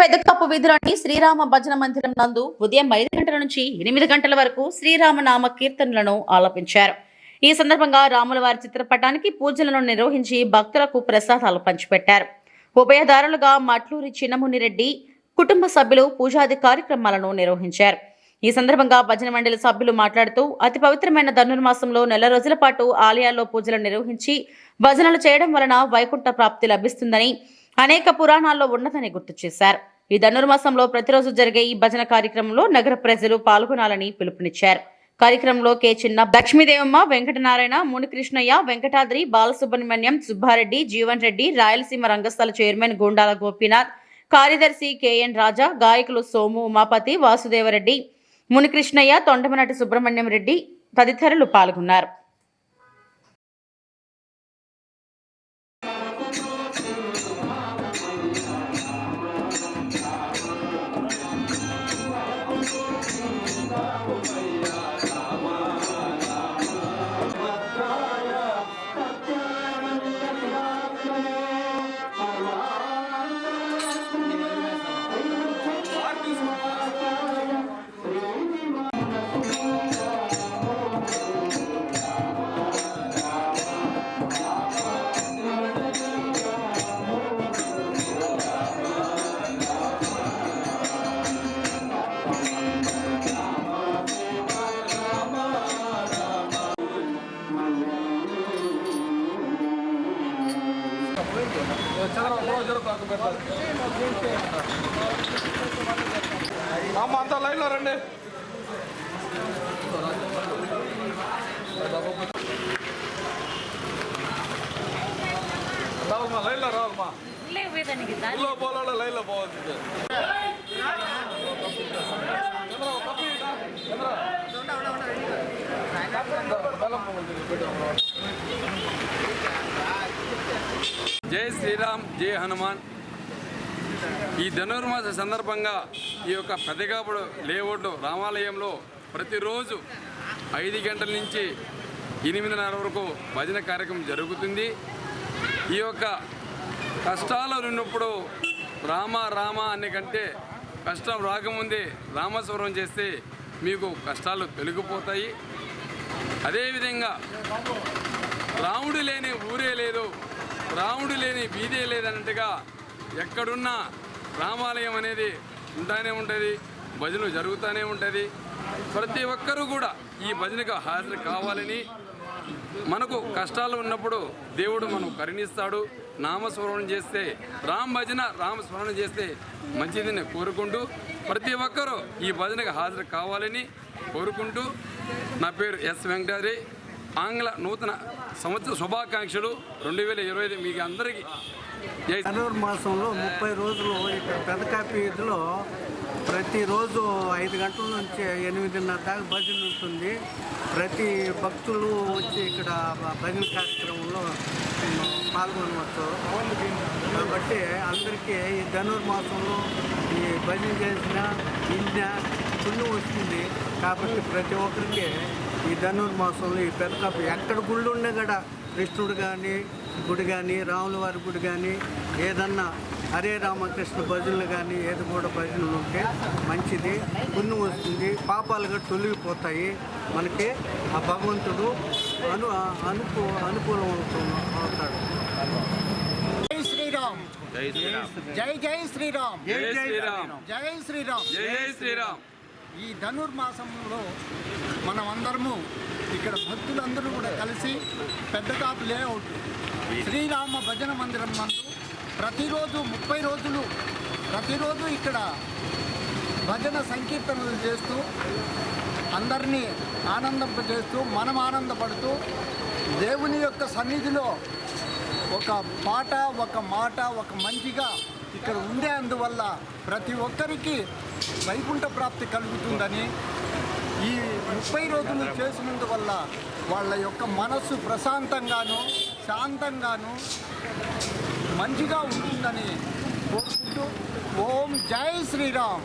పెద్దకప్పు వీధిలోని శ్రీరామ భజన మందిరం నందు ఉదయం ఐదు గంటల నుంచి ఎనిమిది గంటల వరకు శ్రీరామ నామ కీర్తనలను ఆలపించారు. ఈ సందర్భంగా రాముల వారి చిత్రపటానికి పూజలను నిర్వహించి భక్తులకు ప్రసాదాలు పంచిపెట్టారు. ఉభయదారులుగా మట్లూరి చిన్నమునిరెడ్డి కుటుంబ సభ్యులు పూజాది కార్యక్రమాలను నిర్వహించారు. ఈ సందర్భంగా భజన మండలి సభ్యులు మాట్లాడుతూ అతి పవిత్రమైన ధనుర్మాసంలో నెల రోజుల పాటు ఆలయాల్లో పూజలు నిర్వహించి భజనలు చేయడం వలన వైకుంఠ ప్రాప్తి లభిస్తుందని అనేక పురాణాల్లో ఉన్నదని గుర్తు చేశారు. ఈ ధనుర్మాసంలో ప్రతిరోజు జరిగే ఈ భజన కార్యక్రమంలో నగర ప్రజలు పాల్గొనాలని పిలుపునిచ్చారు. కార్యక్రమంలో కె. చిన్న లక్ష్మీదేవమ్మ వెంకటనారాయణ మునికృష్ణయ్య వెంకటాద్రి బాలసుబ్రహ్మణ్యం సుబ్బారెడ్డి జీవన్ రెడ్డి రాయలసీమ రంగస్థల చైర్మన్ గోండాల గోపీనాథ్ కార్యదర్శి కెఎన్ రాజా గాయకులు సోము ఉమాపతి వాసుదేవరెడ్డి మునికృష్ణయ్య తొండమనటి సుబ్రహ్మణ్యం రెడ్డి తదితరులు పాల్గొన్నారు. అమ్మ అంతా లైన్లో రండి రావాలమ్మా లైన్లో రావాలమ్మా ఊళ్ళో పోలాలో లైన్లో పోవాల్సిందే చంద్ర, శ్రీరామ్ జై హనుమాన్. ఈ ధనుర్మాస సందర్భంగా ఈ యొక్క పెద్దగాపుడు లేఅవుట్ రామాలయంలో ప్రతిరోజు ఐదు గంటల నుంచి ఎనిమిదిన్నర వరకు భజన కార్యక్రమం జరుగుతుంది. ఈ యొక్క కష్టాలు ఉన్నప్పుడు రామ రామ అనే కంటే కష్టం రాకముందే రామస్వరం చేస్తే మీకు కష్టాలు తొలగిపోతాయి. అదేవిధంగా రాముడు లేని ఊరే లేదు. రాముడు లేని బీదే లేదన్నట్టుగా ఎక్కడున్నా రామాలయం అనేది ఉంటానే ఉంటుంది భజనలు జరుగుతూనే ఉంటుంది. ప్రతి ఒక్కరూ కూడా ఈ భజనకు హాజరు కావాలని మనకు కష్టాలు ఉన్నప్పుడు దేవుడు మనం కరుణిస్తాడు. నామస్మరణ చేస్తే రామ్ భజన రామస్మరణ చేస్తే మంచిదని కోరుకుంటూ ప్రతి ఒక్కరూ ఈ భజనకు హాజరు కావాలని కోరుకుంటూ నా పేరు ఎస్ వెంకటాద్రి. ఆంగ్ల నూతన సంవత్సర శుభాకాంక్షలు రెండు వేల ఇరవై ఐదు మీకు అందరికీ. జనవరి మాసంలో ముప్పై రోజులు ఇక్కడ పెద్ద కాపీ ఇదిలో ప్రతిరోజు ఐదు గంటల నుంచి ఎనిమిదిన్నర దాకా భజన ఉంటుంది. ప్రతి భక్తులు వచ్చి ఇక్కడ భజన కార్యక్రమంలో పాల్గొనవచ్చు. కాబట్టి అందరికీ ఈ ధనుర్మాసంలో ఈ భజన చేసిన విద్య పుణ్యం వస్తుంది. కాబట్టి ప్రతి ఒక్కరికి ఈ ధనుర్మాసంలో ఈ పెద్ద కాపీ ఎక్కడ గుళ్ళు ఉండే కూడా? కృష్ణుడు కానీ గుడి కానీ రాముల వారి గుడి కానీ ఏదన్నా హరే రామకృష్ణ భజనలు కానీ ఏది కూడా భజనలు ఉంటే మంచిది. పుణ్యం వస్తుంది. పాపాలు కూడా తొలగిపోతాయి. మనకి ఆ భగవంతుడు అను అనుకూ అనుకూలం అవుతుంది అవుతాడు. జై శ్రీరామ్. జై జై శ్రీరామ్. జై శ్రీరామ్. జై శ్రీరామ్. జై జై శ్రీరామ్. ఈ ధనుర్మాసంలో మనం అందరము ఇక్కడ భక్తులందరూ కూడా కలిసి పెద్ద కాపు లేఅవుట్ శ్రీరామ భజన మందిరం నందు ప్రతిరోజు ముప్పై రోజులు ప్రతిరోజు ఇక్కడ భజన సంకీర్తనలు చేస్తూ అందరినీ ఆనందింపజేస్తూ మనం ఆనందపడుతూ దేవుని యొక్క సన్నిధిలో ఒక పాట ఒక మాట ఒక మంచిగా ఇక్కడ ఉండే అందువల్ల ప్రతి ఒక్కరికి వైకుంఠ ప్రాప్తి కలుగుతుందని ఈ ముప్పై రోజులు చేసినందువల్ల వాళ్ళ యొక్క మనస్సు ప్రశాంతంగాను శాంతంగాను మంచిగా ఉంటుందని కోరుకుంటూ ఓం జై శ్రీరామ్.